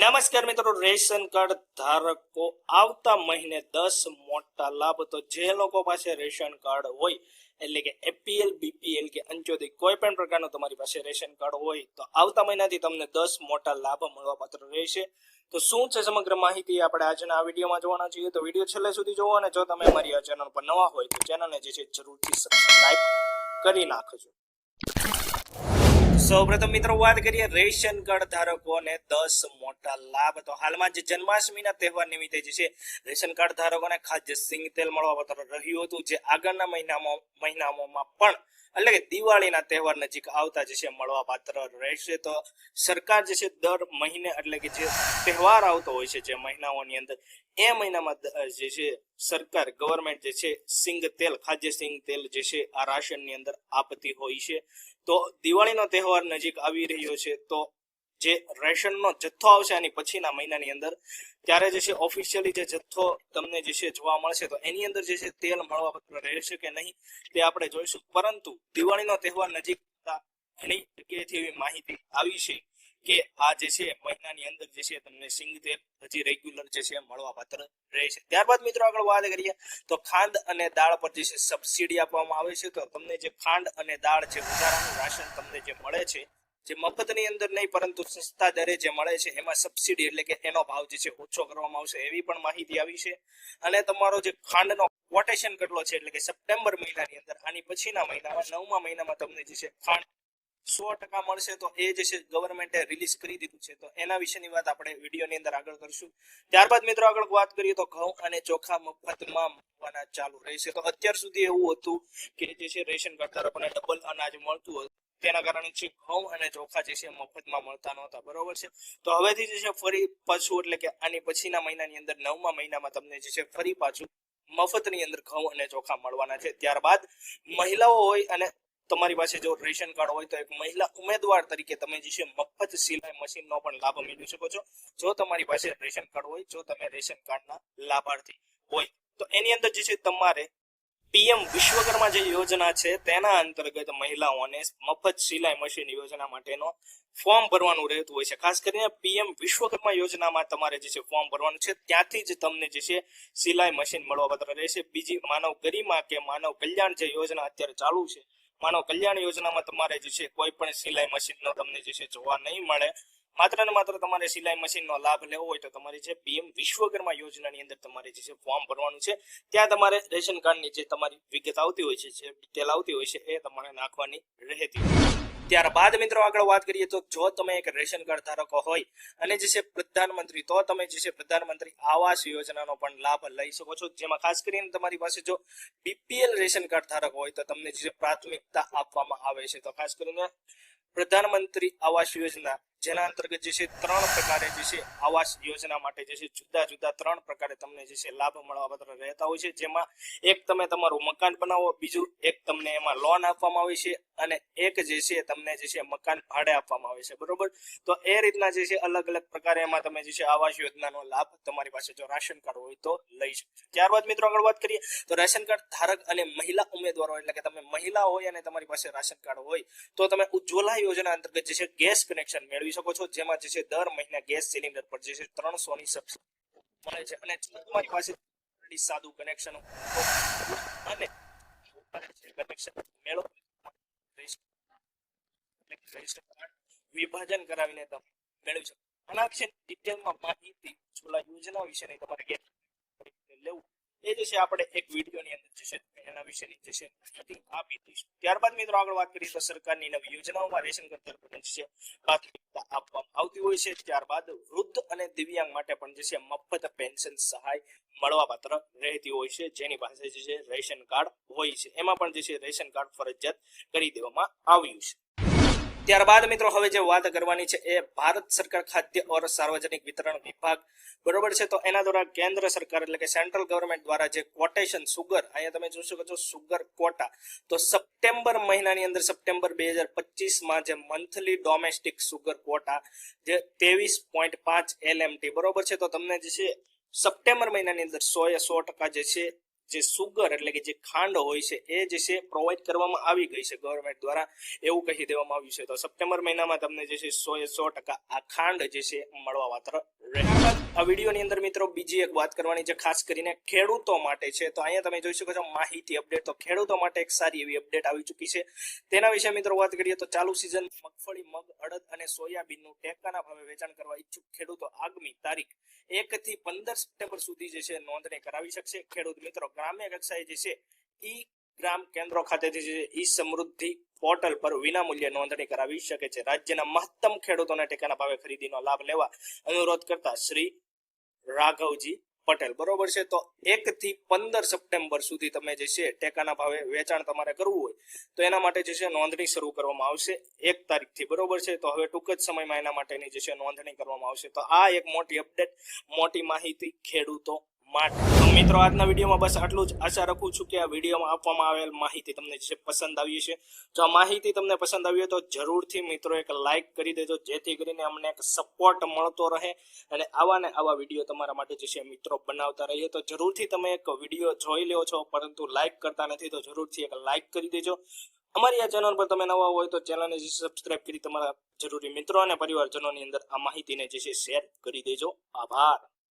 નમસ્કાર મિત્રો, ration card ધારકો આવતા મહિને દસ મોટા લાભ. તો જે લોકો પાસે રેશન કાર્ડ હોય, એટલે કે એપીએલ, બીપીએલ કે અંત્યોદય કોઈ પણ પ્રકારનું તમારી પાસે રેશન કાર્ડ હોય, તો આવતા મહિનાથી તમને દસ મોટા લાભ મળવા પાત્ર રહેશે. તો શું છે સમગ્ર માહિતી? આપણે આજના આ વિડીયોમાં જોવાના છીએ. તો વીડિયો છેલ્લે સુધી જોવો અને જો તમે અમારી આ ચેનલ પર નવા હોય, તો ચેનલને જે છે જરૂરથી સબસ્ક્રાઇબ કરી નાખજો. સૌપ્રથમ મિત્રો વાત કરીએ રેશન કાર્ડ ધારકોને દસ મોટા લાભ. તો હાલમાં જે જન્માષ્ટમીના તહેવાર નિમિત્તે જે છે, રેશન કાર્ડ ધારકોને ખાદ્ય સિંગ તેલ મળવા પાત્ર રહ્યું હતું. જે આગળના મહિનામાં, મહિનાઓમાં પણ, એટલે કે દિવાળીના તહેવાર નજીક આવતા જે છે, મળવા પાત્ર રહેશે. તો સરકાર જે છે, દર મહિને એટલે કે જે તહેવાર આવતો હોય છે, જે મહિનાઓની અંદર, એ મહિનામાં જે છે, સરકાર, ગવર્મેન્ટ જે છે, સિંગ તેલ, ખાદ્ય સિંગ તેલ જે છે, આ રાશનની અંદર આપતી હોય છે. તો દિવાળીનો તહેવાર નજીક આવી રહ્યો છે. તો જે રેશનનો જથ્થો આવશે આની પછીના મહિનાની અંદર, ત્યારે જે છે ઓફિશિયલી જે જથ્થો તમને જે છે જોવા મળશે, તો એની અંદર જે છે તેલ મળવા પાત્ર રહેશે કે નહીં, તે આપણે જોઈશું. પરંતુ દિવાળીનો તહેવાર નજીક ઘણી જગ્યાએથી એવી માહિતી આવી છે કે આ જે છે, મહિનાની અંદર જે છે, તમને સિંગ તેલ હજી રેગ્યુલર જે છે મળવા પાત્ર રહેશે. ત્યારબાદ મિત્રો આગળ વાત કરીએ, તો ખાંડ અને દાળ પર જે છે સબસિડી આપવામાં આવે છે. તો તમને જે ખાંડ અને દાળ જે ઉધારાનું રાશન તમને જે મળે છે, જે મફતની અંદર નહીં, પરંતુ સસ્તા દરે જે મળે છે, એમાં સબસિડી એટલે કે એનો ભાવ જે છે, ઓછો કરવામાં આવશે એવી પણ માહિતી આવી છે. અને તમારો જે ખાંડનો કોટેશન કેટલો છે, એટલે કે સપ્ટેમ્બર મહિનાની અંદર, આની પછીના મહિનામાં, નવમા મહિનામાં તમને જે છે, ખાંડ સો ટકા મળશે તો એ જે છે ગવર્મેન્ટે રિલીઝ કરી દીધું છે. તો એના વિશેની વાત આપણે વિડીયોની અંદર આગળ કરશું. ત્યારબાદ મિત્રો આગળ વાત કરીએ તો ઘઉં અને ચોખા મફતમાં મળવાના ચાલુ રહેશે. તો અત્યાર સુધી એવું હતું કે જે છે રેશન કાર્ડ ધારકોને ડબલ અનાજ મળતું હતું. તેના કારણે છે ઘઉં અને ચોખા જે છે મફતમાં મળતા નહોતા. બરોબર છે? તો હવેથી જે છે ફરી પાછું એટલે કે આની પછીના મહિનાની અંદર નવમા મહિનામાં તમને જે છે ફરી પાછું મફતની અંદર ઘઉં અને ચોખા મળવાના છે. ત્યારબાદ મહિલાઓ હોય અને તમારી પાસે જો રેશન કાર્ડ હોય તો એક મહિલા ઉમેદવાર તરીકે તમે જે છે મફત સિલાઈ મશીનનો પણ લાભ મેળવી શકો છો. જો તમારી પાસે રેશન કાર્ડ હોય, જો તમે રેશન કાર્ડના લાભાર્થી હોય, તો એની અંદર જે છે તમારે પીએમ વિશ્વકર્મા જે યોજના છે, તેના અંતર્ગત મહિલાઓને મફત સિલાઈ મશીન યોજના માટેનો ફોર્મ ભરવાનું રહેતું હોય છે. ખાસ કરીને પીએમ વિશ્વકર્મા યોજનામાં તમારે જે છે ફોર્મ ભરવાનું છે. ત્યાંથી જ તમને જે છે સિલાઈ મશીન મળવા પત્ર રહેશે. બીજી માનવ ગરિમા કે માનવ કલ્યાણ જે યોજના અત્યારે ચાલુ છે માનવ કલ્યાણ યોજનામાં તમારે જે છે કોઈ પણ સિલાઈ મશીનનો તમને જે છે જોવા નહીં મળે માત્ર ને માત્ર તમારે સિલાઈ મશીનનો લાભ લેવો હોય તો તમારે જે પીએમ વિશ્વકર્મા યોજનાની અંદર તમારે જે છે ફોર્મ ભરવાનું છે ત્યાં તમારે રેશન કાર્ડની જે તમારી વિગત આવતી હોય છે, જે ડિટેલ આવતી હોય છે, એ તમારે નાખવાની રહેતી હોય છે. ત્યારબાદ મિત્રો આગળ વાત કરીએ તો જો તમે એક રેશન કાર્ડ ધારકો હોય અને જે છે પ્રધાનમંત્રી, તો તમે જે છે પ્રધાનમંત્રી આવાસ યોજનાનો પણ લાભ લઈ શકો છો. જેમાં ખાસ કરીને તમારી પાસે જો બીપીએલ રેશન કાર્ડ ધારક હોય તો તમને જે પ્રાથમિકતા આપવામાં આવે છે. તો ખાસ કરીને પ્રધાનમંત્રી આવાસ યોજના જેના અંતર્ગત જે છે ત્રણ પ્રકારે જે છે આવાસ યોજના માટે જે છે જુદા જુદા ત્રણ પ્રકારે તમને જે છે લાભ મળવા પાત્ર રહેતા હોય છે. જેમાં એક તમે તમારું મકાન બનાવો, બીજું એક તમને એમાં લોન આપવામાં આવે છે અને એક જે છે તમને જે છે મકાન ભાડે આપવામાં આવે છે. બરોબર? તો એ રીતના જે છે અલગ અલગ પ્રકારે એમાં તમે જે છે આવાસ યોજનાનો લાભ તમારી પાસે જો રાશન કાર્ડ હોય તો લઈ શકો ત્યારબાદ મિત્રો આગળ વાત કરીએ, તો રાશન કાર્ડ ધારક અને મહિલા ઉમેદવારો એટલે કે તમે મહિલા હોય અને તમારી પાસે રાશન કાર્ડ હોય, તો તમે ઉજ્જવલા યોજના અંતર્ગત જે છે ગેસ કનેક્શન મેળવી શકો છો, જેમાં જે છે દર મહિને ગેસ સિલિન્ડર પર જે છે ત્રણસો ની સબસિડી મળે છે અને તમારી પાસે સાદું કનેક્શન અને કનેક્શન મેળવો વિભાજન કરાવીને તમે મેળવી શકો. આના ડિટેલમાં માહિતી છોલા યોજના વિશેની તમારે ગેસ લેવું એ જે છે આપણે એક વિડીયોની અંદર જે છે એના વિશેની જે છે આપી દઈશું. ત્યારબાદ મિત્રો આગળ વાત કરીએ તો સરકારની નવી યોજનાઓમાં રેશન કાર્ડ તરફ જે પ્રાથમિકતા આપવામાં આવતી હોય છે. ત્યારબાદ વૃદ્ધ અને દિવ્યાંગ માટે પણ જે છે મફત પેન્શન સહાય મળવા પાત્ર રહેતી હોય છે. જેની પાસે જે છે રેશન કાર્ડ હોય છે. એમાં પણ જે છે રેશન કાર્ડ ફરજિયાત કરી દેવામાં આવ્યું છે. ત્યારબાદ મિત્રો હવે જે વાત કરવાની છે એ ભારત સરકાર ખાદ્ય ઓર સાર્વજનિક વિતરણ વિભાગ, બરોબર છે? તો એના દ્વારા કેન્દ્ર સરકાર એટલે કે સેન્ટ્રલ ગવર્મેન્ટ દ્વારા જે કોટેશન સુગર અહીંયા તમે જોઈ શકો છો સુગર કોટા તો સપ્ટેમ્બર મહિનાની અંદર, સપ્ટેમ્બર બે હજાર પચીસમાં જે મંથલી ડોમેસ્ટિક સુગર કોટા જે ત્રેવીસ પોઈન્ટ પાંચ એલએમટી બરોબર છે? તો તમને જે છે, સપ્ટેમ્બર મહિનાની અંદર સો એ સો ટકા જે છે જે સુગર એટલે કે જે ખાંડ હોય છે, એ જે છે પ્રોવાઈડ કરવામાં આવી ગઈ છે ગવર્મેન્ટ દ્વારા એવું કહી દેવામાં આવ્યું છે. તો સપ્ટેમ્બર મહિનામાં તમને જે છે સો એ સો ટકા આ ખાંડ જે છે મળવા માત્ર આ વિડીયોની અંદર મિત્રો બીજી એક વાત કરવાની છે, ખાસ કરીને ખેડૂતો માટે છે. તો અહીંયા તમે જોઈ શકો છો માહિતી અપડેટ તો ખેડૂતો માટે એક સારી એવી અપડેટ આવી ચૂકી છે. તેના વિશે મિત્રો વાત કરીએ તો ચાલુ સિઝન મગફળી, મગ, અડદ અને સોયાબીનનું ટેકાના ભાવે વેચાણ કરવા ઈચ્છુક ખેડૂતો આગામી તારીખ એક થી પંદર સપ્ટેમ્બર સુધી જે છે નોંધણી કરાવી શકશે. ખેડૂત મિત્રો ગ્રામ્ય કક્ષાએ જે છે, ઈ ગ્રામ કેન્દ્રો ખાતેથી જે ઈ સમૃદ્ધિ પોર્ટલ પર વિનામૂલ્યે નોંધણી કરાવી શકે છે. રાજ્યના મહત્તમ ખેડૂતોને ટેકાના ભાવે ખરીદીનો લાભ લેવા અનુરોધ કરતા શ્રી રાઘવજી પટેલ. બરોબર છે? તો એક થી પંદર સપ્ટેમ્બર સુધી તમે જે છે, ટેકાના ભાવે વેચાણ તમારે કરવું હોય, તો એના માટે જે છે, નોંધણી શરૂ કરવામાં આવશે એક તારીખથી. બરોબર છે? તો હવે ટૂંક જ સમયમાં એના માટેની જે છે, નોંધણી કરવામાં આવશે. તો આ એક મોટી અપડેટ મોટી માહિતી ખેડૂતો માટે. મિત્રો, આજના વિડીયોમાં બસ આટલું જ. આશા રાખું છું કે આ વિડીયોમાં આપવામાં આવેલ માહિતી તમને જે પસંદ આવી છે જો આ માહિતી તમને પસંદ આવી હોય તો જરૂરથી મિત્રો એક લાઈક કરી દેજો. જેથી કરીને અમને એક સપોર્ટ મળતો રહે અને આવા ને આવા વીડિયો તમારા માટે જે છે મિત્રો બનાવતા રહીએ. તો જરૂરથી તમે એક વીડિયો જોઈ લો છો, પરંતુ લાઈક કરતા નથી, તો જરૂરથી એક લાઈક કરી દેજો. અમારી આ ચેનલ પર તમે નવા હોય તો ચેનલને જે સબસ્ક્રાઇબ કરી તમારા જરૂરી મિત્રો અને પરિવારજનોની અંદર આ માહિતીને જે છે શેર કરી દેજો. આભાર.